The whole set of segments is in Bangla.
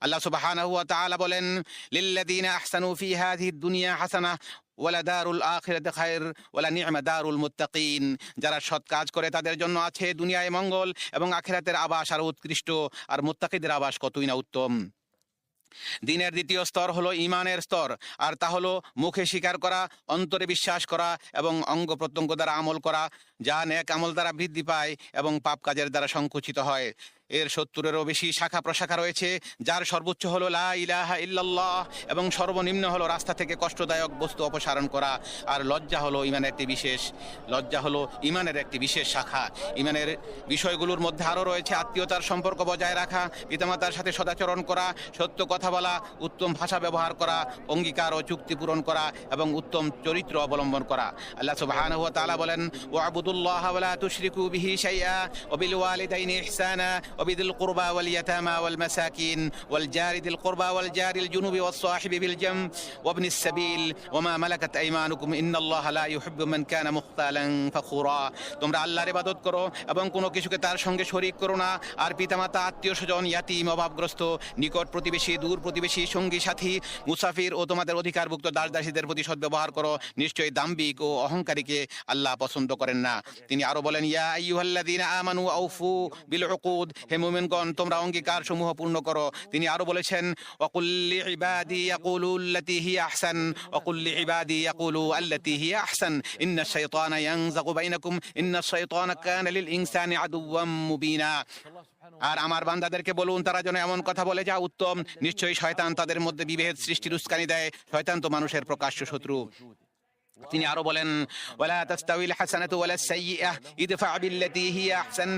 আল্লাহ সুবহানাহু ওয়া তাআলা বলেন, লিল্লাযীনা আহসানু ফি হাযিহি দুনিয়া হাসানাহ ওয়ালা দারুল আখিরাতি খায়র ওয়ালা নি'মা দারুল মুত্তাকিন। যারা সৎ কাজ করে তাদের জন্য আছে দুনিয়ায় মঙ্গল এবং আখিরাতের আবাস আর উৎকৃষ্ট। আর মুত্তাকিদের আবাস কতই না উত্তম। দিনের দ্বিতীয় স্তর হলো ইমানের স্তর। আর তা হলো মুখে স্বীকার করা, অন্তরে বিশ্বাস করা এবং অঙ্গ প্রত্যঙ্গ দ্বারা আমল করা, যা নেক আমল দ্বারা বৃদ্ধি পায় এবং পাপ কাজের দ্বারা সংকুচিত হয়। এর সত্তরেরও বেশি শাখা প্রশাখা রয়েছে, যার সর্বোচ্চ হলো লা ইলাহা ইল্লাল্লাহ এবং সর্বনিম্ন হলো রাস্তা থেকে কষ্টদায়ক বস্তু অপসারণ করা, আর লজ্জা হলো ইমানের একটি বিশেষ, লজ্জা হলো ইমানের একটি বিশেষ শাখা। ইমানের বিষয়গুলোর মধ্যে আরও রয়েছে আত্মীয়তার সম্পর্ক বজায় রাখা, পিতামাতার সাথে সদাচরণ করা, সত্য কথা বলা, উত্তম ভাষা ব্যবহার করা, অঙ্গীকার ও চুক্তি পূরণ করা এবং উত্তম চরিত্র অবলম্বন করা। আল্লাহ সুবহানাহু ওয়া তাআলা বলেন ওয়াবুদুল্লাহ ওয়া লা তুশরিকু বিহি ওয়া বিল ইহসানা وبذي القربى واليتامى والمساكين والجار ذي القربى والجار الجنوب والصاحب بالجنب وابن السبيل وما ملكت ايمانكم ان الله لا يحب من كان مختالا فخورا তোমরা আল্লাহর ইবাদত করো এবং কোনো কিছুকে তার সঙ্গে শরীক করো না আর পিতামাতা আত্মীয় স্বজন ইয়াতিম অভাবগ্রস্ত নিকট প্রতিবেশী দূর প্রতিবেশী সঙ্গী সাথী মুসাফির ও তোমাদের অধিকারভুক্ত দাস দাসীদের প্রতি সদ্ব্যবহার করো নিশ্চয়ই দাম্বিক ও অহংকারীকে আল্লাহ পছন্দ করেন না তিনি আরো বলেন ইয়া আইয়ুহাল্লাযীনা আমানু আউফু বিল উকুদ হে মুমিনগণ, তোমরা অঙ্গীকার সমূহ পূর্ণ করো। তিনি আরও বলেছেন ওয়াকুল্লি ইবাদি ইয়াকুলু আল্লাতী হিয়া আহসান ওয়াকুল্লি ইবাদি ইয়াকুলু আল্লাতী হিয়া আহসান, ইন্না শাইতানা ইয়ানজাগু বাইনাকুম, ইন্না শাইতানা কানা লিল ইনসানি আদুওয়াম মুবিনা। আর আমার বান্দাদেরকে বলুন, তারা যেন এমন কথা বলে, যা উত্তম। নিশ্চয়ই শয়তান তাদের মধ্যে বিভেদ সৃষ্টির উস্কানি দেয়। শয়তান তো মানুষের প্রকাশ্য শত্রু। তিনি আরও বলেন, ওয়ালা তাস্তাউিল হাসানাতু ওয়ালা সাইয়্যিআহ ইদফা বিল্লাতী হিয়া আহসান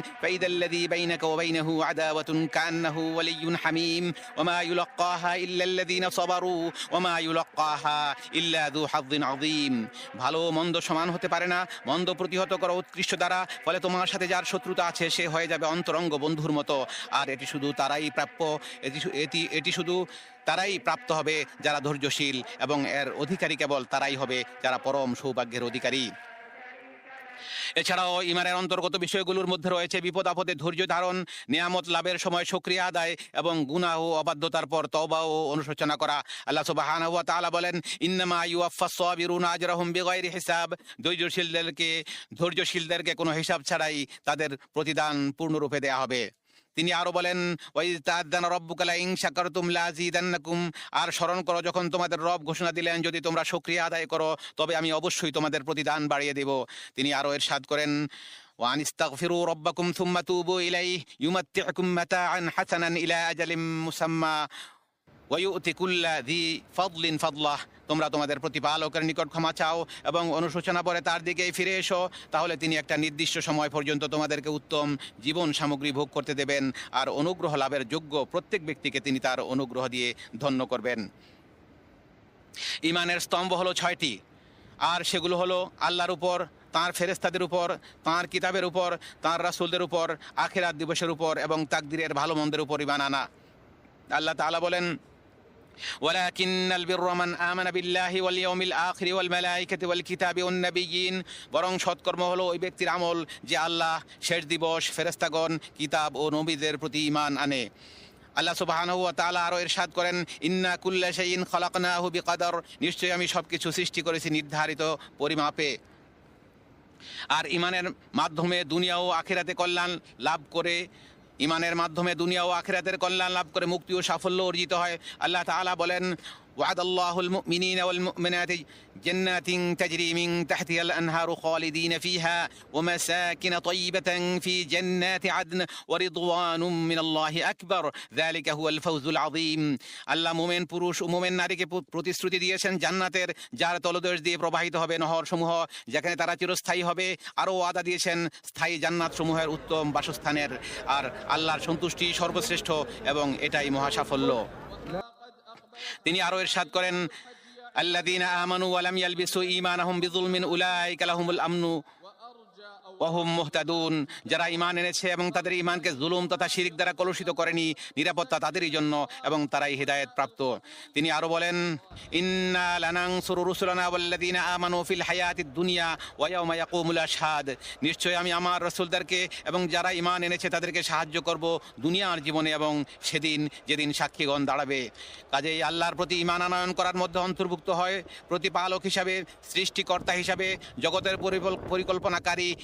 বাইনাকা ওয়া বাইনাহু আদাওয়াতুন কান্নাহু ওয়ালিয়্যুন হামীম ওয়ামা ইউলাক্কাহা ইল্লা আল্লাযীনা সাবারু ওয়ামা ইউলাক্কাহা ইল্লা যু হাযযিন আযীম, ভালো মন্দ সমান হতে পারে না, মন্দ প্রতিহত করো উৎকৃষ্ট দ্বারা, ফলে তোমার সাথে যার শত্রুতা আছে, সে হয়ে যাবে অন্তরঙ্গ বন্ধুর মতো, আর এটি শুধু তারাই প্রাপ্য, এটি এটি এটি শুধু তারাই প্রাপ্ত হবে যারা ধৈর্যশীল এবং এর অধিকারী কেবল তারাই হবে যারা পরম সৌভাগ্যের অধিকারী। এছাড়াও ইমানের অন্তর্গত বিষয়গুলোর মধ্যে রয়েছে বিপদ আপদে ধৈর্য ধারণ, নিয়ামত লাভের সময় সক্রিয় আদায় এবং গুনাহ ও অবাধ্যতার পর তওবা ও অনুশোচনা করা। আল্লাহ সুবহানাহু ওয়া তাআলা বলেন, ইন্নামা ইউয়াফফাস সাবিরুনা আজরাহুম বিগাইরি হিসাব। ধৈর্যশীলদেরকে ধৈর্যশীলদেরকে কোনো হিসাব ছাড়াই তাদের প্রতিদান পূর্ণরূপে দেয়া হবে। তিনি আরো বলেন ওই তাদান রব্বুকালা ইং শাকারতুম লাজিদান্নাকুম আর স্মরণ করো যখন তোমাদের রব ঘোষণা দিলেন যদি তোমরা শুকরিয়া আদায় করো তবে আমি অবশ্যই তোমাদের প্রতিদান বাড়িয়ে দেব তিনি আরো এরশাদ করেন وأن استغفروا ربكم ثم توبوا إليه يمتعكم متاعا حسنا إلى أجل مسمى ওয়ুতি কুল্লা দি ফদলিন ফদলাহ তোমরা তোমাদের প্রতিপালকের নিকট ক্ষমা চাও এবং অনুশোচনা পরে তার দিকেই ফিরে এসো। তাহলে তিনি একটা নির্দিষ্ট সময় পর্যন্ত তোমাদেরকে উত্তম জীবন সামগ্রী ভোগ করতে দেবেন আর অনুগ্রহ লাভের যোগ্য প্রত্যেক ব্যক্তিকে তিনি তার অনুগ্রহ দিয়ে ধন্য করবেন। ইমানের স্তম্ভ হলো ছয়টি। আর সেগুলো হলো আল্লাহর উপর, তাঁর ফেরেস্তাদের উপর, তাঁর কিতাবের উপর, তাঁর রাসূলদের উপর, আখেরাত দিবসের উপর এবং তাকদিরের ভালো মন্দের উপর ইমান আনা। আল্লাহ তাআলা বলেন ولكن البر من آمن بالله واليوم الآخر والملائكة والكتاب والنبيين বরং সৎকর্ম হলো ওই ব্যক্তির আমল যে আল্লাহ শেষ দিবস ফেরেস্তাগণ কিতাব ও নবীদের প্রতি ঈমান আনে আল্লাহ সুবহানাহু ওয়া তাআলা আরো ইরশাদ করেন ইন্না কুল্লা শাইইন খালাকনাহু বিকদর নিশ্চয়ই আমি সবকিছু সৃষ্টি করেছি নির্ধারিত পরিমাপে আর ইমানের মাধ্যমে দুনিয়া ও আখিরাতে কল্যাণ লাভ করে ইমানের মাধ্যমে দুনিয়া ও আখেরাতের কল্যাণ লাভ করে মুক্তি ও সাফল্য অর্জিত হয়। আল্লাহ তাআলা বলেন وعد الله المؤمنين والمؤمنات جنات تجري من تحتها الأنهار خالدين فيها ومساكن طيبة في جنات عدن ورضوان من الله أكبر ذلك هو الفوز العظيم আল্লাহ মোমেন পুরুষ ও মোমেন নারীকে প্র- প্রতিশ্রুতি দিয়েছেন জান্নাতের যার তলদেশ দিয়ে প্রবাহিত হবে নহর সমূহ যেখানে তারা চিরস্থায়ী হবে আরও ওয়াদা দিয়েছেন স্থায়ী জান্নাত সমূহের উত্তম বাসস্থানের আর আল্লাহর সন্তুষ্টি সর্বশ্রেষ্ঠ এবং এটাই মহা সাফল্য তিনি আরও এরশাদ করেন আল্লাদিন আমানু আলাম ইয়ালবিসু ইমান আহম বিজুলমিন উলাইকা লাহুমুল আমনু ওহুম মুহতাদুন, যারা ইমান এনেছে এবং তাদের ইমানকে জুলুম তথা শিরিক দ্বারা কলুষিত করেনি, নিরাপত্তা তাদেরই জন্য এবং তারাই হিদায়াত প্রাপ্ত। তিনি আরও বলেন, ইন্না লানানসুরু রুসুলানা ওয়াল্লাযীনা আমানু ফিল হায়াতিদ দুনিয়া ওয়া আশহাদ। নিশ্চয় আমি আমার রাসূলদেরকে এবং যারা ইমান এনেছে তাদেরকে সাহায্য করব দুনিয়ার জীবনে এবং সেদিন যেদিন সাক্ষীগণ দাঁড়াবে। কাজেই আল্লাহর প্রতি ইমান আনয়ন করার মধ্যে অন্তর্ভুক্ত হয়। প্রতিপালক হিসাবে, সৃষ্টিকর্তা হিসাবে, জগতের পরিকল- পরিকল্পনাকারী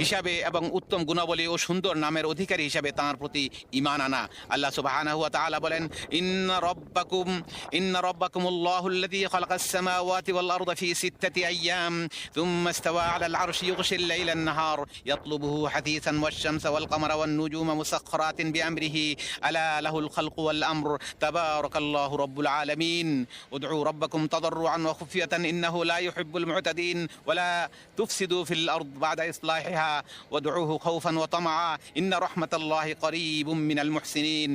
হিসাবে এবং উত্তম গুণাবলী ও সুন্দর নামের অধিকারী হিসাবে তাঁর প্রতি ঈমান আনা। আল্লাহ সুবহানাহু ওয়া তাআলা বলেন, ইন্না রাব্বাকুম, ইন্না রাব্বাকুমুল্লাহুল্লাযী খালাকাস সামাওয়াতি ওয়াল আরদা ফি সিত্তাতি আইয়াম থুম্মা ইস্তাওয়া আলাল আরশি ইউগশিল লাইলা আন-নাহার ইয়াতলুবুহু হাদীসান ওয়াশ-শামসা ওয়াল কামারা ওয়ান-নুজুমা মুসাখখারাতিন বিআমরিহি, আলা লাহুল খালকু ওয়াল আমর, তাবারাকাল্লাহু রাব্বুল আলামিন, উদউ রাব্বাকুম তাদাররুআন ওয়া খুফিয়াতান ইন্নাহু লা ইউহিব্বুল মু'তাদিন ওয়া লা তুফসিদু ফিল আরদ বা'দা ইসলাহিহা ওয়া তামআ ইন্না রাহমাতাল্লাহি করিবুম মিনাল মুহসিনিন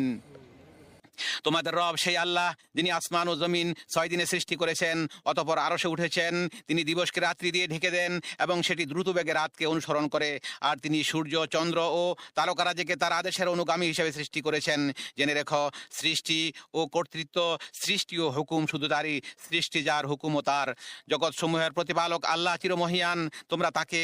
তোমাদের রব সেই আল্লাহ, যিনি আসমান ও জমিন ছয় দিনে সৃষ্টি করেছেন, অতপর আরশে উঠেছেন, তিনি দিবসকে রাত্রি দিয়ে ঢেকে দেন এবং সেটি দ্রুত বেগে রাতকে অনুসরণ করে। আর তিনি সূর্য, চন্দ্র ও তারকারাজিকে তার আদেশের অনুগামী হিসেবে সৃষ্টি করেছেন। জেনে রেখো, সৃষ্টি ও কর্তৃত্ব, সৃষ্টি ও হুকুম শুধু তারই, সৃষ্টি যার হুকুম ও তার। জগৎ সমূহের প্রতিপালক আল্লাহ চিরমহিয়ান, তোমরা তাকে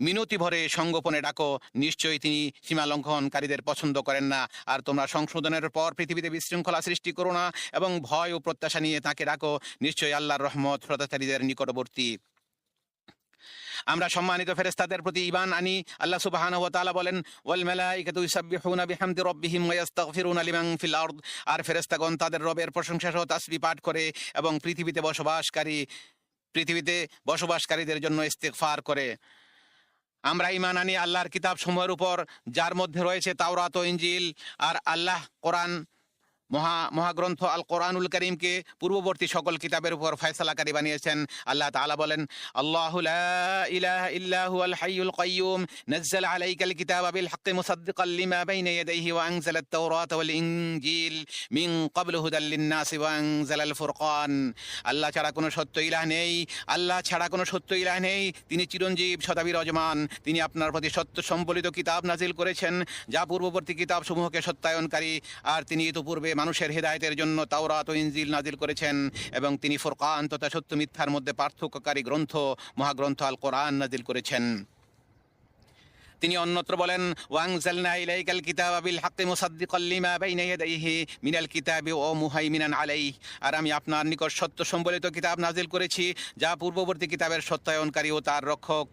মিনতি ভরে সঙ্গোপনে ডাকো। নিশ্চয়ই তিনি সীমা লঙ্ঘনকারীদের পছন্দ করেন না। আর তোমরা সংশোধনের পর পৃথিবীতে বিশৃঙ্খলা সৃষ্টি করো না এবং ভয় ও প্রত্যাশা নিয়ে তাকে ডাকো। নিশ্চয়ই আল্লাহর রহমত শ্রোতাচারীদের নিকটবর্তী। আমরা সম্মানিত ফেরেস্তাদের প্রতি ঈমান আনি। আল্লাহ সুবহানাহু ওয়া তাআলা বলেন, ওয়াল মালাইকাতু ইউসাব্বিহুনা বিহামদি রাব্বিহিম ওয়া ইস্তাগফিরুনা লিমান ফিল আর ফেরেশতাগণ তাদের রবের প্রশংসা সহ তাসবিহ পাঠ করে এবং পৃথিবীতে বসবাসকারী, পৃথিবীতে বসবাসকারীদের জন্য ইস্তেগফার করে। আমরা ইমান আনি আল্লাহর কিতাব সমূহের উপর, যার মধ্যে রয়েছে তাওরাত ইঞ্জিল আর আল্লাহ কোরআন মহা, মহাগ্রন্থ আল কোরআনুল করিমকে পূর্ববর্তী সকল কিতাবের উপর ফয়সালাকারী বানিয়েছেন। আল্লাহ তাআলা বলেন, আল্লাহু লা ইলাহা ইল্লা হুয়াল হাইয়ুল কাইয়্যুম নাযালা আলাইকাল কিতাবা আল্লাহ ছাড়া কোনো সত্য ইলাহ নেই। আল্লাহ ছাড়া কোনো সত্য ইলাহ নেই। তিনি চিরঞ্জীব শতা বিরাজমান তিনি আপনার প্রতি সত্য সম্বলিত কিতাব নাজিল করেছেন, যা পূর্ববর্তী কিতাব সমূহকে সত্যায়নকারী। আর তিনি ইতোপূর্বে মানুষের হেদায়েতের জন্য তাওরাত ও ইনজিল নাজিল করেছেন এবং তিনি ফুরকান তথা সত্য মিথ্যার মধ্যে পার্থক্যকারী গ্রন্থ, মহাগ্রন্থ আল কোরআন নাজিল করেছেন। তিনি অন্যত্র বলেন, ওয়াংজালনা ইলাইকাল কিতাবা বিল হাক্কি মুসাদ্দিকাল বাইনা ইয়াদাইহি মিনাল কিতাবি ওয়া মুহাইমিনান আলাইহি। আর আমি আপনার নিকট সত্য সম্বলিত কিতাব নাজিল করেছি, যা পূর্ববর্তী কিতাবের সত্যায়নকারী ও তার রক্ষক।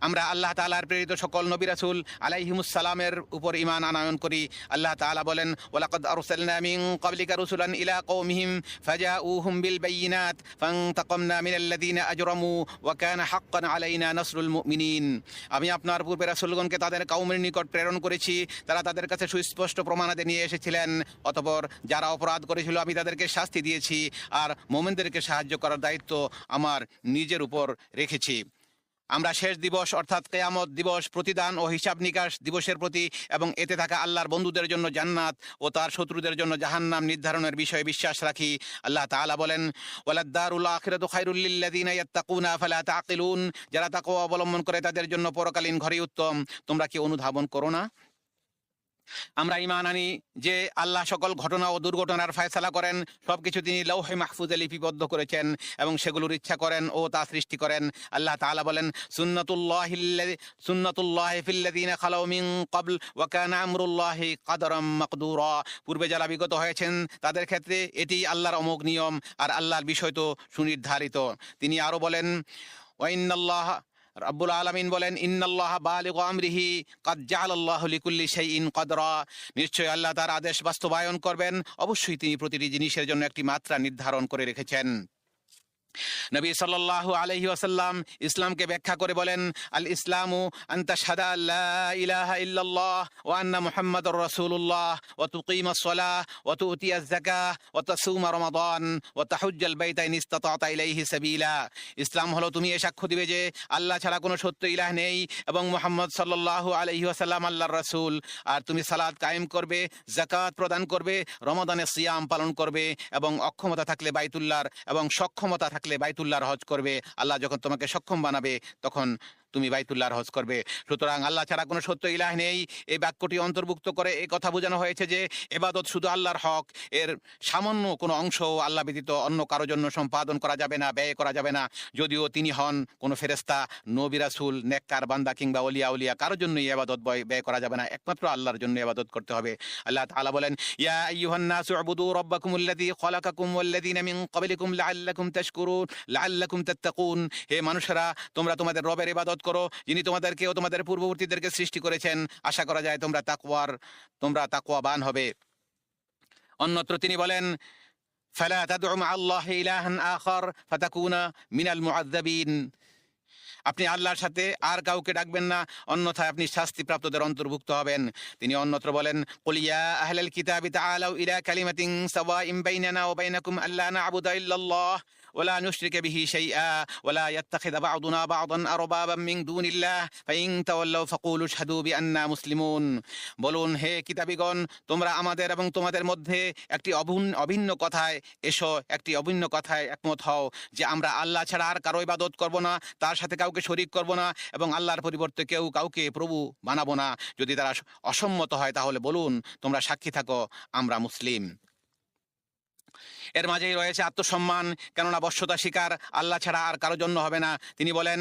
আমরা আল্লাহ তাআলার প্রেরিত সকল নবী রাসুল আলাইহিমুস সালামের উপর ঈমান আনয়ন করি। আল্লাহ তাআলা বলেন, ওয়ালাকাদ আরসালনা মিন ক্বাবলিকা রুসুলান ইলা কওমিহিম ফাজাউহুম বিল বাইয়িনাত ফান্তাকামনা মিনাল্লাযিনা আজরামু ওয়া কানা হাক্কান আলাইনা নাসরুল মুমিনিন। আমি আপনার পূর্বে রাসূলগণকে তাদের কওমের নিকট প্রেরণ করেছি। তারা তাদের কাছে সুস্পষ্ট প্রমাণাদি নিয়ে এসেছিলেন। অতপর যারা অপরাধ করেছিল, আমি তাদেরকে শাস্তি দিয়েছি। আর মোমেনদেরকে সাহায্য করার দায়িত্ব আমার নিজের উপর রেখেছি। আমরা শেষ দিবস অর্থাৎ কেয়ামত দিবস প্রতিদান ও হিসাব নিকাশ দিবসের প্রতি এবং এতে থাকা আল্লাহর বন্ধুদের জন্য জান্নাত ও তার শত্রুদের জন্য জাহান্নাম নির্ধারণের বিষয়ে বিশ্বাস রাখি। আল্লাহ তাআলা বলেন ফালা যারা তাকে অবলম্বন করে তাদের জন্য পরকালীন ঘরে উত্তম। তোমরা কি অনুধাবন করো না? আমরা ইমান আনি যে আল্লাহ সকল ঘটনা ও দুর্ঘটনার ফয়সালা করেন, সবকিছু তিনি লৌহে মাহফুজে লিপিবদ্ধ করেছেন এবং সেগুলোর ইচ্ছা করেন ও তা সৃষ্টি করেন। আল্লাহ তাআলা বলেন, সুন্নাতুল্লাহ সুন্নাতুল্লাহ ফিল্লাযিনা খালাউ মিন ক্বাবল ওয়া কানা আমরুল্লাহি কাদরাম মাকদুরা। পূর্বে যারা বিগত হয়েছেন, তাদের ক্ষেত্রে এটি আল্লাহর অমোঘ নিয়ম আর আল্লাহর বিষয় তো সুনির্ধারিত। তিনি আরও বলেন ওয়াইনাল্লাহ রাব্বুল আলামিন বলেন, ইন্নাল্লাহ বালিগু আমরিহি, কাদ জাআলাল্লাহু লিকুল্লি শাইইন কদরা। নিশ্চয়ই আল্লাহ তার আদেশ বাস্তবায়ন করবেন। অবশ্যই তিনি প্রতিটি জিনিসের জন্য একটি মাত্রা নির্ধারণ করে রেখেছেন। নবী সাল্লাল্লাহু আলাইহি ওয়াসাল্লাম ইসলামকে ব্যাখ্যা করে বলেন, আল ইসলামু আনতা শাহাদা লা ইলাহা ইল্লাল্লাহ ওয়া আন্না মুহাম্মাদুর রাসূলুল্লাহ ওয়া তুকিমাস সালাহ ওয়া তুতিয়াজ যাকাহ ওয়া তাসুমা রমাদান ওয়া তাহুজ্জাল বাইতা ইন ইসতাতা'তা ইলাইহি সাবিলা। ইসলাম হলো তুমি এ সাক্ষ্য দিবে যে আল্লাহ ছাড়া কোনো সত্য ইলাহ নেই এবং মুহাম্মদ সাল্লাল্লাহু আলাইহি ওয়াসাল্লাম আল্লাহর রাসূল। আর তুমি সালাত কায়েম করবে, যাকাত প্রদান করবে রমাদানে সিয়াম পালন করবে এবং অক্ষমতা থাকলে বাইতুল্লাহর এবং সক্ষমতা থাকলে বাইতুল্লাহর হজ করবে আল্লাহ যখন তোমাকে সক্ষম বানাবে তখন তুমি বাইতুল্লাহর হজ করবে। সুতরাং আল্লাহ ছাড়া কোনো সত্য ইলাহ নেই। এই বাক্যটি অন্তর্ভুক্ত করে এই কথা বোঝানো হয়েছে যে, এবাদত শুধু আল্লাহর হক, এর সামান্য কোনো অংশ আল্লাহ ব্যতীত অন্য কারোর জন্য সম্পাদন করা যাবে না, ব্যয় করা যাবে না। যদিও তিনি হন কোনো ফেরেস্তা নবিরাসুল নেককার বান্দা কিংবা অলিয়া উলিয়া, কারোর জন্য এবাদত ব্যয় ব্যয় করা যাবে না। একমাত্র আল্লাহর জন্য এবাদত করতে হবে। আল্লাহ তাআলা বলেন, ইয়া আইয়ুহান নাসু উবুদু রাব্বাকুমুল্লাযী খালাকাকুম ওয়াল্লাযীনা মিন ক্বাবলিকুম লাআল্লাকুম তাশকুরুন, লাআল্লাকুম তাত্তাকুন। হে মানুষেরা, তোমরা তোমাদের রবের ইবাদত করো, যিনি তোমাদেরকে ও তোমাদের পূর্ববর্তীদেরকে সৃষ্টি করেছেন। আশা করা যায় তোমরা তাকুয়ার তোমরা তাকুয়াবান হবে। অন্যত্র তিনি বলেন আল্লাহ ইলাহান আখর, ফাতাকুনা মিনাল আপনি আল্লাহর সাথে আর কাউকে ডাকবেন না, অন্যথায় আপনি শাস্তিপ্রাপ্তদের অন্তর্ভুক্ত হবেন। তিনি অন্যত্র বলেন কলিয়া আহলাল কিতাবি তাআলাউ ইলা কালিমাতিন সাওয়াইন বাইনানা ওয়া বাইনাকুম আল্লা না'বুদা ইল্লাল্লাহ। ولا نشرك به شيئا ولا يتخذ بعضنا بعضا أربابا من دون الله فإن تولوا فقولوا اشهدوا بأننا مسلمون বলুন হে কিতাবিগণ তোমরা আমাদের এবং তোমাদের মধ্যে একটি অভিন্ন অভিন্ন কথায় এসো একটি অভিন্ন কথায় একমত হও যে আমরা আল্লাহ ছাড়া আর কারো ইবাদত করব না তার সাথে কাউকে শরিক করব না এবং আল্লাহর পরিবর্তে কেউ কাউকে প্রভু বানাবো না যদি তারা অসম্মত হয় তাহলে বলুন তোমরা সাক্ষী থাকো আমরা মুসলিম এর মাঝেই রয়েছে আত্মসম্মান, কেননা বশ্যতা শিকার আল্লাহ ছাড়া আর কারও জন্য হবে না। তিনি বলেন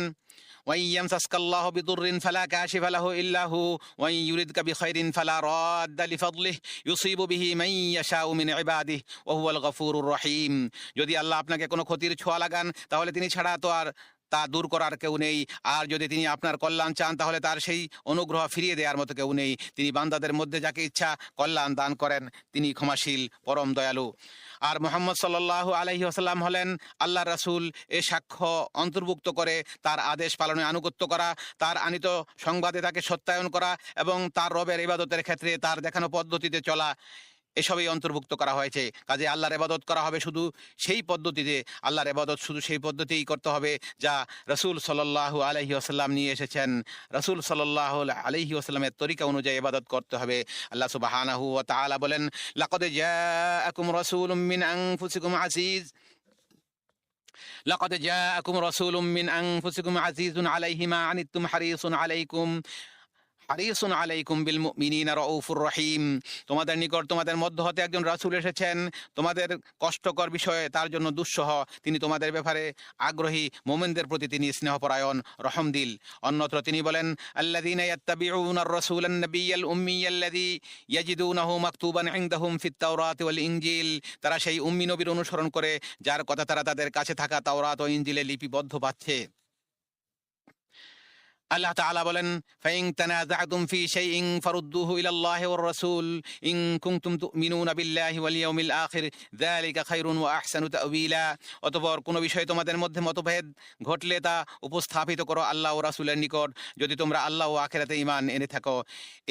ওয়াইয়াম সাসকাল্লাহ বিদুরিন ফালা কাশিফ আলাহু ইল্লাহু ওয়াই ইউরিদকা বিখাইরিন ফালা রাদ্দা লিফাদলিহ, ইউসিবু বিহি মান ইয়াশাউ মিন ইবাদিহি ওয়া হুয়াল গফুরুর রহিম। যদি আল্লাহ আপনাকে কোনো ক্ষতির ছোঁয়া লাগান, তাহলে তিনি ছাড়া তো আর তা দূর করার কেউ নেই। আর যদি তিনি আপনার কল্যাণ চান, তাহলে তার সেই অনুগ্রহ ফিরিয়ে দেওয়ার মতো কেউ নেই। তিনি বান্দাদের মধ্যে যাকে ইচ্ছা কল্যাণ দান করেন, তিনি ক্ষমাশীল, পরম দয়ালু। আর মোহাম্মদ সাল্লাহ আলহি আসাল্লাম হলেন আল্লাহ রাসূল। এ সাক্ষ্য অন্তর্ভুক্ত করে তার আদেশ পালনে আনুগত্য করা, তার আনিত সংবাদে তাকে সত্যায়ন করা এবং তার রবের ইবাদতের ক্ষেত্রে তার দেখানো পদ্ধতিতে চলা। এসবই অন্তর্ভুক্ত করা হয়েছে কাজে আল্লাহর এবাদত করা হবে শুধু সেই পদ্ধতিতে আল্লাহর এবাদত শুধু সেই পদ্ধতিই করতে হবে যা রসুল সাল্লাহ আলহি আসাল্লাম নিয়ে এসেছেন রসুল সাল্লাহ আলহি আসাল্লামের তরিকা অনুযায়ী এবাদত করতে হবে আল্লাহ সুবাহানাহু ও তাআলা বলেন লাকদ জাআকুম রাসূলুম মিন আনফুসিকুম আজিজ لقد جاءكم رسول من أنفسكم عزيز عليه ما عنتم حريص عليكم রহিম। তোমাদের নিকট তোমাদের মধ্য হতে একজন রাসূল এসেছেন। তোমাদের কষ্টকর বিষয়ে তার জন্য দুঃসহ। তিনি তোমাদের ব্যাপারে আগ্রহী। মোমেনদের প্রতি তিনি স্নেহপরায়ণ, রহমদিল। অন্যত্র তিনি বলেন ইনজিল। তারা সেই উম্মি নবীর অনুসরণ করে, যার কথা তারা তাদের কাছে থাকা তাওরাত ও ইনজিলে লিপিবদ্ধ পাচ্ছে। আল্লাহ তাআলা বলেন, ফাইন তানাযাতুম ফি শাইইন ফারুদ্দুহু ইলাল্লাহি ওয়ার রাসূল, ইন কুনতুম তুমিনুনা বিল্লাহি ওয়াল ইয়াউমিল আখির, যালিকা খায়রুন ওয়া আহসানু তা'ওয়িলা অতঃপর কোনো বিষয়ে তোমাদের মধ্যে মতভেদ ঘটলে তা উপস্থাপিত করো আল্লাহ ও রাসূলের নিকট, যদি তোমরা আল্লাহ ও আখিরাতে ঈমান এনে থাকো।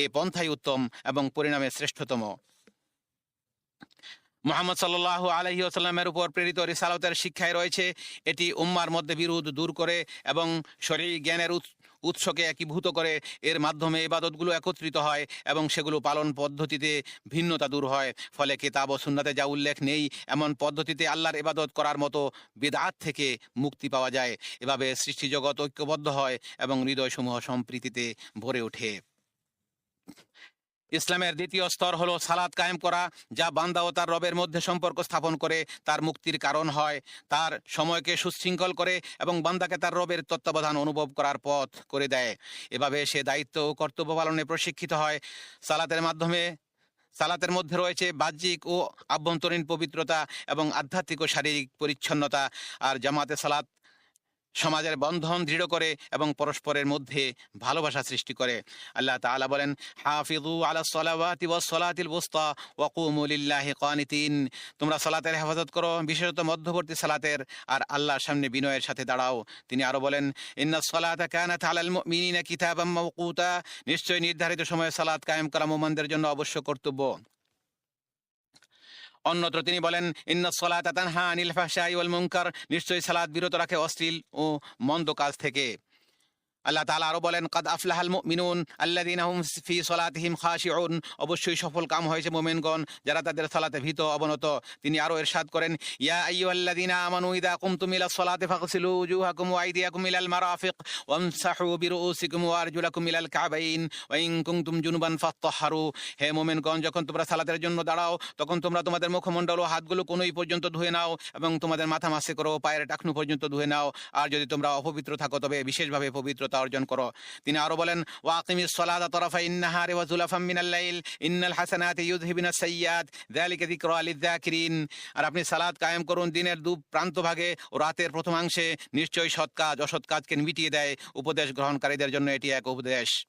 এ পন্থাই উত্তম এবং পরিণামে শ্রেষ্ঠতম। মোহাম্মদ সাল্লাহ আলহি আসাল্লামের উপর প্রেরিত রিসালতের শিক্ষায় রয়েছে, এটি উম্মার মধ্যে বিরোধ দূর করে এবং শরীর জ্ঞানের উৎসকে একীভূত করে। এর মাধ্যমে ইবাদতগুলো একত্রিত হয় এবং সেগুলো পালন পদ্ধতিতে ভিন্নতা দূর হয়। ফলে কেতাব ও সুন্নাতে যা উল্লেখ নেই, এমন পদ্ধতিতে আল্লাহর এবাদত করার মতো বেদাত থেকে মুক্তি পাওয়া যায়। এভাবে সৃষ্টিজগত ঐক্যবদ্ধ হয় এবং হৃদয়সমূহ সম্প্রীতিতে ভরে ওঠে। ইসলামের দ্বিতীয় স্তর হলো সালাদ কায়েম করা, যা বান্দা ও তার রবের মধ্যে সম্পর্ক স্থাপন করে, তার মুক্তির কারণ হয়, তার সময়কে সুশৃঙ্খল করে এবং বান্দাকে তার রবের তত্ত্বাবধান অনুভব করার পথ করে দেয়। এভাবে সে দায়িত্ব ও কর্তব্য পালনে প্রশিক্ষিত হয়। সালাতের মাধ্যমে, সালাতের মধ্যে রয়েছে বাহ্যিক ও আভ্যন্তরীণ পবিত্রতা এবং আধ্যাত্মিক ও শারীরিক পরিচ্ছন্নতা। আর জামাতে সালাত সমাজের বন্ধন দৃঢ় করে এবং পরস্পরের মধ্যে ভালোবাসা সৃষ্টি করে। আল্লাহ তাআলা বলেন হাফিজু আলা সলাতিল কানিতিন তোমরা সালাতের হেফাজত করো, বিশেষত মধ্যবর্তী সালাতের, আর আল্লাহর সামনে বিনয়ের সাথে দাঁড়াও। তিনি আরও বলেন, ইন্না সলাতা কানাত আলাল মুমিনিনা কিতাবাম মাওকুতা। নিশ্চয় নির্ধারিত সময়ে সালাত কায়েম করা মোমানদের জন্য অবশ্য কর্তব্য। অন্যত্র তিনি বলেন ইন্নসলাত আনিল ফাহশাই ওয়াল নিশ্চয়ই সালাদ বিরত রাখে অশ্লীল ও মন্দ কাজ থেকে। আল্লাহ তাআলা আরও বলেন, কাদ আফলাহাল মুমিনুন আল্লাযীনা হুম ফি সলাতিহিম খাশিউন। অবশ্যই সফল কাম হয়েছে মোমেনগণ, যারা তাদের সালাতে ভীত অবনত। তিনি আরও ইরশাদ করেন, ইয়া আইয়ুহাল্লাযীনা আমানু ইযা কুমতুম ইলাস সালাতি ফাগসিলু উজুহাকুম ওয়া আইদিয়াকুম ইলাল মারাফিক ওয়ামসাহু বিরুউসিকুম ওয়া আরজুলাকুম ইলাল কাবাইন ওয়া ইন কুনতুম জুনুবান ফাত্তাহহারু হে মুমিনগণ, যখন তোমরা সালাতের জন্য দাঁড়াও, তখন তোমরা তোমাদের মুখমণ্ডল ও হাতগুলো কোনোই পর্যন্ত ধুয়ে নাও এবং তোমাদের মাথা মাসে করো, পায়ের টাকনু পর্যন্ত ধুয়ে নাও। আর যদি তোমরা অপবিত্র থাকো, তবে বিশেষভাবে পবিত্রতা অর্জন করো। তিনি আরও বলেন ওয়াকিমিস ইন্নাহার ওয়া জুলাফাম মিনাল লাইল, ইন্নাল হাসানাতি ইউযহিবিনাস সৈয়াদ যালিকা যিকরা লিয-যাকিরিন আর আপনি সালাদ কায়েম করুন দিনের দু প্রান্ত ভাগে ও রাতের প্রথমাংশে নিশ্চয়ই সৎ কাজ, অসৎ কাজকে মিটিয়ে দেয়। উপদেশ গ্রহণকারীদের জন্য এটি এক উপদেশ।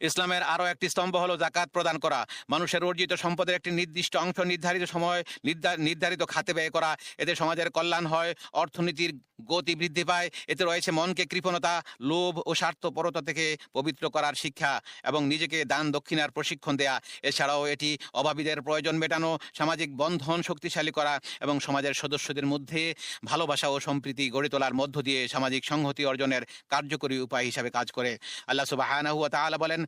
ইসলামের আরও একটি স্তম্ভ হলো জাকাত প্রদান করা। মানুষের অর্জিত সম্পদের একটি নির্দিষ্ট অংশ নির্ধারিত সময় নির্ধা- নির্ধারিত খাতে ব্যয় করা। এতে সমাজের কল্যাণ হয়, অর্থনীতির গতি বৃদ্ধি পায়। এতে রয়েছে মনকে কৃপণতা, লোভ ও স্বার্থপরতা থেকে পবিত্র করার শিক্ষা এবং নিজেকে দান দক্ষিণার প্রশিক্ষণ দেয়া। এছাড়াও এটি অভাবীদের প্রয়োজন মেটানো, সামাজিক বন্ধন শক্তিশালী করা এবং সমাজের সদস্যদের মধ্যে ভালোবাসা ও সম্প্রীতি গড়ে তোলার মধ্য দিয়ে সামাজিক সংহতি অর্জনের কার্যকরী উপায় হিসাবে কাজ করে। আল্লাহ তাআলা বলেন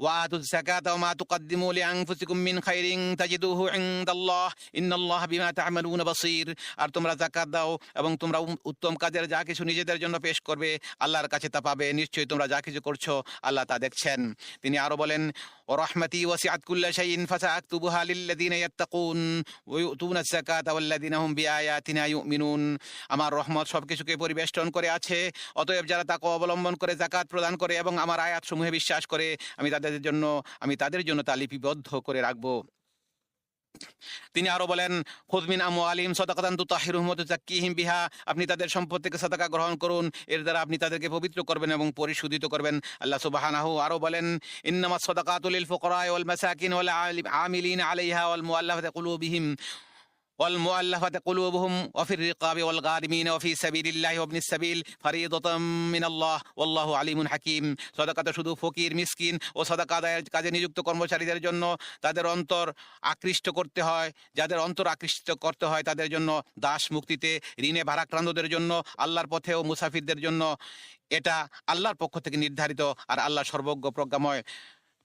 وآتوا الزكاة وما تقدموا لأنفسكم من خير تجدوه عند الله إن الله بما تعملون بصير আর তোমরা যাকাত দাও এবং তোমরা উম- উত্তম কাজের যা কিছু নিজেদের জন্য পেশ করবে আল্লাহর কাছে তা পাবে নিশ্চয়ই তোমরা যা কিছু করছো আল্লাহ তা দেখছেন তিনি আরো বলেন ورحمتي وسعت كل شيء فسأكتبها للذين يتقون ويؤتون الزكاة والذين هم بآياتنا يؤمنون আমার রহমত সবকিছুকে পরিবেষ্টন করে আছে অতএব যারা তাকে অবলম্বন করে জাকাত প্রদান করে এবং আমার আয়াত সমূহে বিশ্বাস করে আমি তাদের জন্য, আমি তাদের জন্য তা লিপিবদ্ধ করে রাখব। তিনি আরও বলেন খুদমিন আমু আলিম সদাকাতান তুতাহিরুহুম ওয়া তুযাক্কিহিম বিহা। আপনি তাদের সম্পদ থেকে সাদাকা গ্রহণ করুন। এর দ্বারা আপনি তাদেরকে পবিত্র করবেন এবং পরিশোধিত করবেন। আল্লাহ সুবহানাহু আরও বলেন, ইন্নামাস সাদাকাতু লিল ফুকারা ওয়াল মাসাকিন ওয়াল আমিলিন আলাইহা ওয়াল মুআল্লাফাতি কুলুবিহিম। والمؤلفة قلوبهم وفي الرقاب والغارمين وفي سبيل الله وابن السبيل فريضة من الله والله عليم حكيم সদাকাতে শুধু ফকির মিসকিন ও সদাকা আদায়ের কাজে নিযুক্ত কর্মচারীদের জন্য তাদের অন্তর আকৃষ্ট করতে হয় যাদের অন্তর আকৃষ্ট করতে হয় তাদের জন্য দাস মুক্তিতে ঋণে ভারাক্রান্তদের জন্য আল্লাহর পথে ও মুসাফিরদের জন্য এটা আল্লাহর পক্ষ থেকে নির্ধারিত আর আল্লাহ সর্বজ্ঞ প্রজ্ঞাময়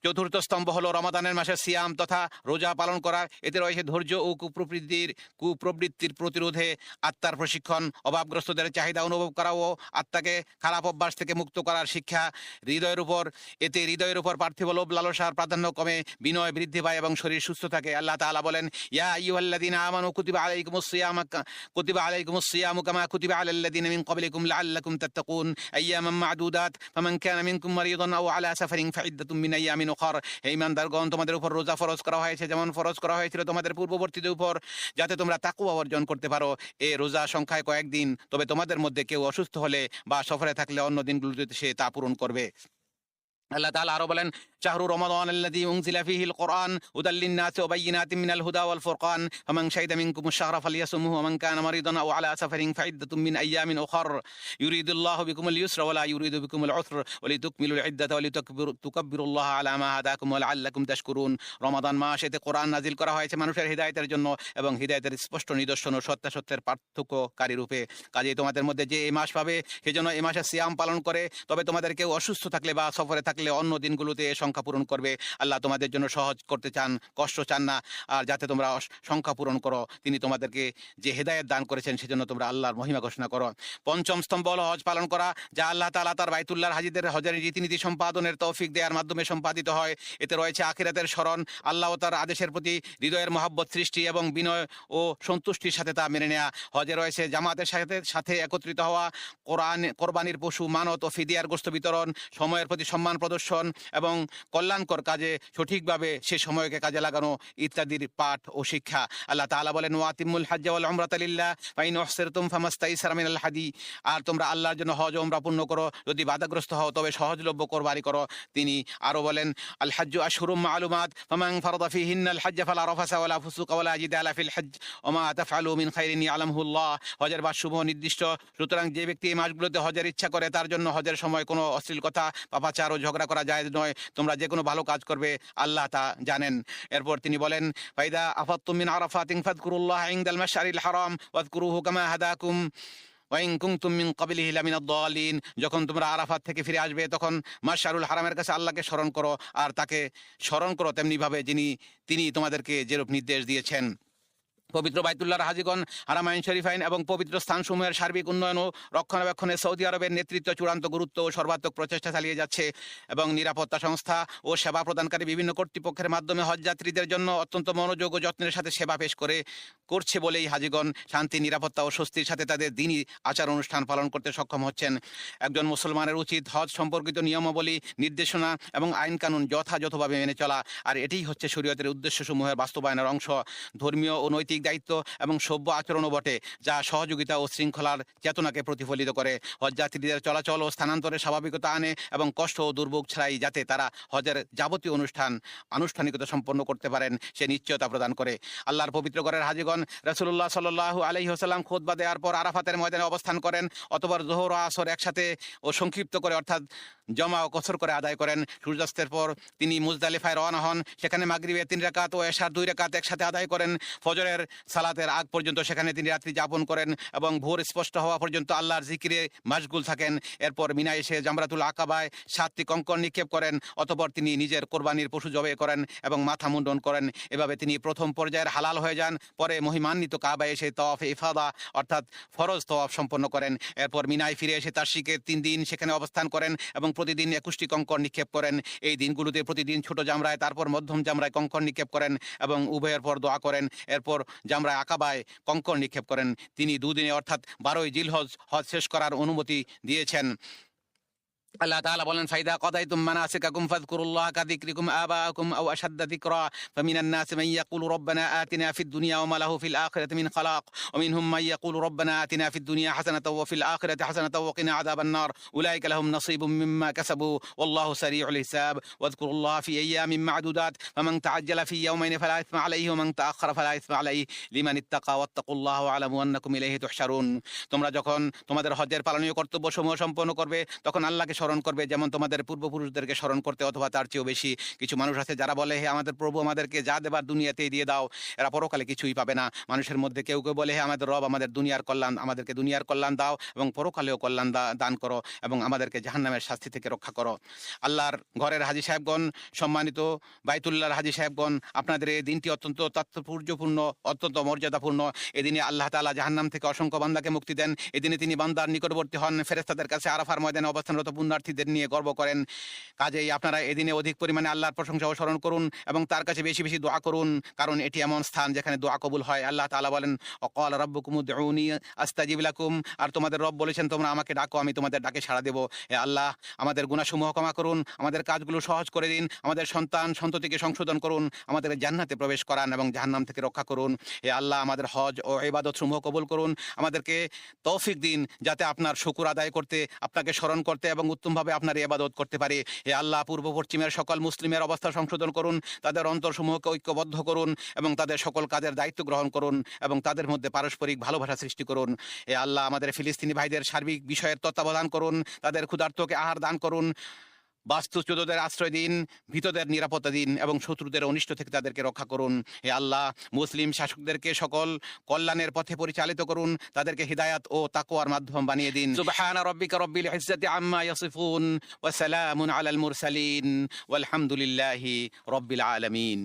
চতুর্থ স্তম্ভ হলো রমাদানের মাসে সিয়াম তথা রোজা পালন করা। এতে রয়েছে ধৈর্য ও কুপ্রবৃত্তির কুপ্রবৃত্তির প্রতিরোধে আত্মার প্রশিক্ষণ, অভাবগ্রস্তদের চাহিদা অনুভব করা ও আত্মাকে খারাপ অভ্যাস থেকে মুক্ত করার শিক্ষা। হৃদয়ের উপর, এতে হৃদয়ের উপর পার্থিব লোভ লালসার প্রাধান্য কমে, বিনয় বৃদ্ধি পায় এবং শরীর সুস্থ থাকে। আল্লাহ তাআলা বলেন, ইয়া আইয়ুহাল্লাযীনা আমানু কুতিবা আলাইকুমুস সিয়াম কুতিবা আলাইকুমুস সিয়াম কামা কুতিবা আলাল লাযীনা মিন ক্বাবলিকুম লাআল্লাকুম তাত্তাকুন। আইয়ামান মা'দুদাত, ফামান কানা মিনকুম মারিদান আও আলা সাফারিন ফাইদ্দাতুম মিন আইয়ামিন উখর হে ইমানদারগণ তোমাদের উপর রোজা ফরজ করা হয়েছে, যেমন ফরজ করা হয়েছিল তোমাদের পূর্ববর্তীদের উপর, যাতে তোমরা তাকু অর্জন করতে পারো। এ রোজা সংখ্যায় কয়েকদিন, তবে তোমাদের মধ্যে কেউ অসুস্থ হলে বা সফরে থাকলে অন্য দিনগুলোতে সে তা পূরণ করবে। আল্লাহ তাআলা আরও বলেন, শাহরু রমাদান আল্লাযী উনজিলা ফীহিল কুরআন হুদা আলা রমাদান নাজিল করা হয়েছে মানুষের হিদায়াতের জন্য এবং হিদায়াতের স্পষ্ট নিদর্শন ও সত্যাসত্যের পার্থক্যকারী রূপে। কাজেই তোমাদের মধ্যে যে এই মাস পাবে সেজন্য এই মাসে সিয়াম পালন করে। তবে তোমাদের কেউ অসুস্থ থাকলে বা সফরে থাকলে অন্য দিনগুলোতে এ সংখ্যা পূরণ করবে। আল্লাহ তোমাদের জন্য সহজ করতে চান, কষ্ট চান না। আর যাতে তোমরা সংখ্যা পূরণ করো, তিনি তোমাদেরকে যে হেদায়েত দান করেছেন সেজন্য তোমরা আল্লাহর মহিমা ঘোষণা করো। পঞ্চম স্তম্ভ হলো হজ পালন করা, যা আল্লাহ তালা তার বাইতুল্লাহর হাজিদের হজের রীতিনীতি সম্পাদনের তৌফিক দেওয়ার মাধ্যমে সম্পাদিত হয়। এতে রয়েছে আখিরাতের স্মরণ, আল্লাহ তার আদেশের প্রতি হৃদয়ের মহাব্বত সৃষ্টি এবং বিনয় ও সন্তুষ্টির সাথে তা মেনে নেওয়া হজে রয়েছে জামাতের সাথে সাথে একত্রিত হওয়া, কোরআন, কোরবানির পশু মানত ও ফিদিয়ার গোস্ত বিতরণ, সময়ের প্রতি সম্মান প্রদর্শন এবং কল্যাণকর কাজে সঠিকভাবে সে সময়কে কাজে লাগানো ইত্যাদির পাঠ ও শিক্ষা। আল্লাহ তাআলা বলেন ওয়াতিমুল হজ্জ ওয়াল উমরাতা লিল্লাহ ফাইন উহসিরতুম ফামাস্তাইসারা মিনাল হাদি। আর তোমরা আল্লাহর জন্য হজ ও উমরা পূর্ণ করো, যদি বাধাগ্রস্ত হও তবে সহজলভ্য কোরবানি করো। তিনি আরও বলেন, আল হজ্জু আশহুরুম মালুমাত, ফামান ফারাদা ফীহিন্নাল হজ্জ ফালা রাফাসা ওয়ালা ফুসুকা ওয়ালা জিদালা ফিল হজ্জ ওমা তাফআলু মিন খাইরিন ইয়ালামহুল্লাহ। হজের বা শুভ নির্দিষ্ট, সুতরাং যে ব্যক্তি এই মাসগুলোতে হজের ইচ্ছা করে তার জন্য হজের সময় কোনো অশ্লীল কথা পাপাচার ও ঝগড়া করা যায় নয়। তোমরা যে কোনো ভালো কাজ করবে, আল্লাহ তা জানেন। এরপর তিনি বলেন, ফাইদা আফাত্তুম মিন আরাফাতিন ফাদকুরুল্লাহ ইনদাল মাশআরিল হারাম ওয়াদকুরুহু কামা হাদাকুম যখন তোমরা আরাফাত থেকে ফিরে আসবে, তখন মাশারুল হারামের কাছে আল্লাহকে স্মরণ করো। আর তাকে স্মরণ করো তেমনিভাবে যিনি, তিনি তোমাদেরকে যেরূপ নির্দেশ দিয়েছেন। পবিত্র বাইতুল্লাহর হাজিগণ, হারামাইন শরীফাইন এবং পবিত্র স্থানসমূহের সার্বিক উন্নয়ন ও রক্ষণাবেক্ষণে সৌদি আরবের নেতৃত্ব চূড়ান্ত গুরুত্ব ও সর্বাত্মক প্রচেষ্টা চালিয়ে যাচ্ছে এবং নিরাপত্তা সংস্থা ও সেবা প্রদানকারী বিভিন্ন কর্তৃপক্ষের মাধ্যমে হজযাত্রীদের জন্য অত্যন্ত মনোযোগ ও যত্নের সাথে সেবা পেশ করে, করছে বলেই হাজিগণ শান্তি, নিরাপত্তা ও স্বস্তির সাথে তাদের দিনই আচার অনুষ্ঠান পালন করতে সক্ষম হচ্ছেন। একজন মুসলমানের উচিত হজ সম্পর্কিত নিয়মাবলী, নির্দেশনা এবং আইন কানুন যথাযথভাবে মেনে চলা, আর এটিই হচ্ছে শরীয়তের উদ্দেশ্যসমূহের বাস্তবায়নের অংশ। ধর্মীয় ও নৈতিক দায়িত্ব এবং সভ্য আচরণও বটে, যা সহযোগিতা ও শৃঙ্খলার চেতনাকে প্রতিফলিত করে। হজযাত্রীদের চলাচল ও স্থানান্তরে স্বাভাবিকতা আনে এবং কষ্ট ও দুর্ভোগ ছাড়াই যাতে তারা হজের যাবতীয় অনুষ্ঠান আনুষ্ঠানিকতা সম্পন্ন করতে পারেন, সে নিশ্চয়তা প্রদান করে। আল্লাহর পবিত্র ঘরের হাজিগণ রসুল্লাহ সাল্লাহ আলহি হাসাল্লাম খোদবা দেওয়ার পর আরাফাতের ময়দানে অবস্থান করেন। অথবা জোহর আসর একসাথে ও সংক্ষিপ্ত করে অর্থাৎ জমা ও কসর করে আদায় করেন। সূর্যাস্তের পর তিনি মুজদালিফায় রওনা হন। সেখানে মাগরিবে তিন রাকাত ও এশার দুই রাকাত একসাথে আদায় করেন। ফজরের সালাতের আগ পর্যন্ত সেখানে তিনি রাত্রি যাপন করেন এবং ভোর স্পষ্ট হওয়া পর্যন্ত আল্লাহর জিকিরে মাশগুল থাকেন। এরপর মিনা এসে জামরাতুল আকাবায় সাতটি কঙ্কর নিক্ষেপ করেন, অতপর তিনি নিজের কোরবানির পশু জবে করেন এবং মাথা মুন্ডন করেন। এভাবে তিনি প্রথম পর্যায়ের হালাল হয়ে যান, পরে মহিমান্বিত কাবায় এসে তওয়াফে ইফাদা অর্থাৎ ফরজ তওয়াফ সম্পন্ন করেন। এরপর মিনায় ফিরে এসে তার শিখের তিন দিন সেখানে অবস্থান করেন এবং প্রতিদিন একুশটি কঙ্কর নিক্ষেপ করেন। এই দিনগুলোতে প্রতিদিন ছোট জামরায়, তারপর মধ্যম জামরায় কঙ্কর নিক্ষেপ করেন এবং উভয়ের পর দোয়া করেন। এরপর জামরায় আকাবায় কঙ্কর নিক্ষেপ করেন। তিনি দুদিনে অর্থাৎ বারোই জিলহজ হজ শেষ করার অনুমতি দিয়েছেন। আল্লাহ তাআলা বলেন ফাইদা কাদাইতুম মানাসিকাকুম ফাযকুরুল্লাহ কাযিকরিকুম আবাআকুম আও আশাদ্দা যিকরা ফামিনান নাসি মান ইয়াকুলু রাব্বানা আতিনা ফিদ দুনিয়া ওয়া মা লাহু ফিল আখিরাতি মিন খালাক ওয়া মিনহুম মান ইয়াকুলু রাব্বানা আতিনা ফিদ দুনিয়া হাসানাতাও ওয়া ফিল আখিরাতি হাসানাতাও ওয়া কিনা আযাবান নার উলাইকা লাহুম নাসীবুম মিম্মা কাসাবু ওয়াল্লাহু সারিউল হিসাব ওয়াযকুরুল্লাহ ফি আইয়ামিন মা'দুদাত ফামান তা'আজ্জালা ফি ইয়াওমাইন ফালা ইসমা আলাইহি ওয়া মান তাআখারা ফালা ইসমা আলাইহি লিমান ইত্তাকা ওয়াত্তাকুল্লাহ ওয়া আলামু আন্নাকুম ইলাইহি তুহশারুন তোমরা যখন তোমাদের হজের পালনীয় কর্তব্যসমূহ সম্পন্ন করবে, তখন আল্লাহকে স্মরণ করবে, যেমন তোমাদের পূর্বপুরুষদেরকে স্মরণ করতে অথবা তার চেয়েও বেশি কিছু মানুষ আছে যারা বলে, হে আমাদের প্রভু, আমাদেরকে যা দেবার দুনিয়াতেই দিয়ে দাও। এরা পরকালে কিছুই পাবে না। মানুষের মধ্যে কেউ কেউ বলে, হে আমাদের রব, আমাদের দুনিয়ার কল্যাণ, আমাদেরকে দুনিয়ার কল্যাণ দাও এবং পরকালেও কল্যাণ দান করো এবং আমাদেরকে জাহান্নামের শাস্তি থেকে রক্ষা করো। আল্লাহর ঘরের হাজি সাহেবগণ, সম্মানিত বাইতুল্লাহর হাজি সাহেবগণ, আপনাদের এই দিনটি অত্যন্ত তাৎপর্যপূর্ণ, অত্যন্ত মর্যাদাপূর্ণ। এদিনে আল্লাহ তাআলা জাহান্নাম থেকে অসংখ্য বান্দাকে মুক্তি দেন। এদিনে তিনি বান্দার নিকটবর্তী হন। ফেরেস্তাদের কাছে আরাফার ময়দানে অবস্থানরত পুণ্যার্থীদের নিয়ে গর্ব করেন। কাজেই আপনারা এদিনে অধিক পরিমাণে আল্লাহর প্রশংসা স্মরণ করুন এবং তার কাছে বেশি বেশি দোয়া করুন, কারণ এটি এমন স্থান যেখানে দোয়া কবুল হয়। আল্লাহ তাআলা বলেন, অকাল রব্বুকুম উদউনি আস্তাজিব আর তোমাদের রব বলেছেন, তোমরা আমাকে ডাকো, আমি তোমাদের ডাকে সাড়া দেবো। হে আল্লাহ, আমাদের গুনাহসমূহ ক্ষমা করুন, আমাদের কাজগুলো সহজ করে দিন, আমাদের সন্তান সন্ততিকে সংশোধন করুন, আমাদের জান্নাতে প্রবেশ করান এবং জাহান্নাম থেকে রক্ষা করুন। এ আল্লাহ, আমাদের হজ ও ইবাদত সমূহ কবুল করুন, আমাদেরকে তৌফিক দিন যাতে আপনার শুকুর আদায় করতে, আপনাকে স্মরণ করতে এবং উত্তমভাবে আপনার ইবাদত করতে পারে। এ আল্লাহ পূর্ব পশ্চিমের সকল মুসলিমের অবস্থা সংশোধন করুন, তাদের অন্তরসমূহকে ঐক্যবদ্ধ করুন এবং তাদের সকল কাজের দায়িত্ব গ্রহণ করুন এবং তাদের মধ্যে পারস্পরিক ভালোবাসা সৃষ্টি করুন। এ আল্লাহ আমাদের ফিলিস্তিনি ভাইদের সার্বিক বিষয়ের তত্ত্বাবধান করুন, তাদের ক্ষুধার্তকে আহার দান করুন। বাস্তুচ্যুতদের আশ্রয় দিন, ভীতদের নিরাপত্তা দিন এবং শত্রুদের অনিষ্ট থেকে তাদেরকে রক্ষা করুন। হে আল্লাহ, মুসলিম শাসকদেরকে সকল কল্যাণের পথে পরিচালিত করুন, তাদেরকে হিদায়াত ও তাকওয়ার মাধ্যম বানিয়ে দিন। সুবহান রাব্বিকা রব্বিল ইজ্জাতি আম্মা ইয়াসিফুন ওয়া সালামুন আলাল মুরসালিন। ওয়ালহামদুলিল্লাহি রব্বিল আলামিন।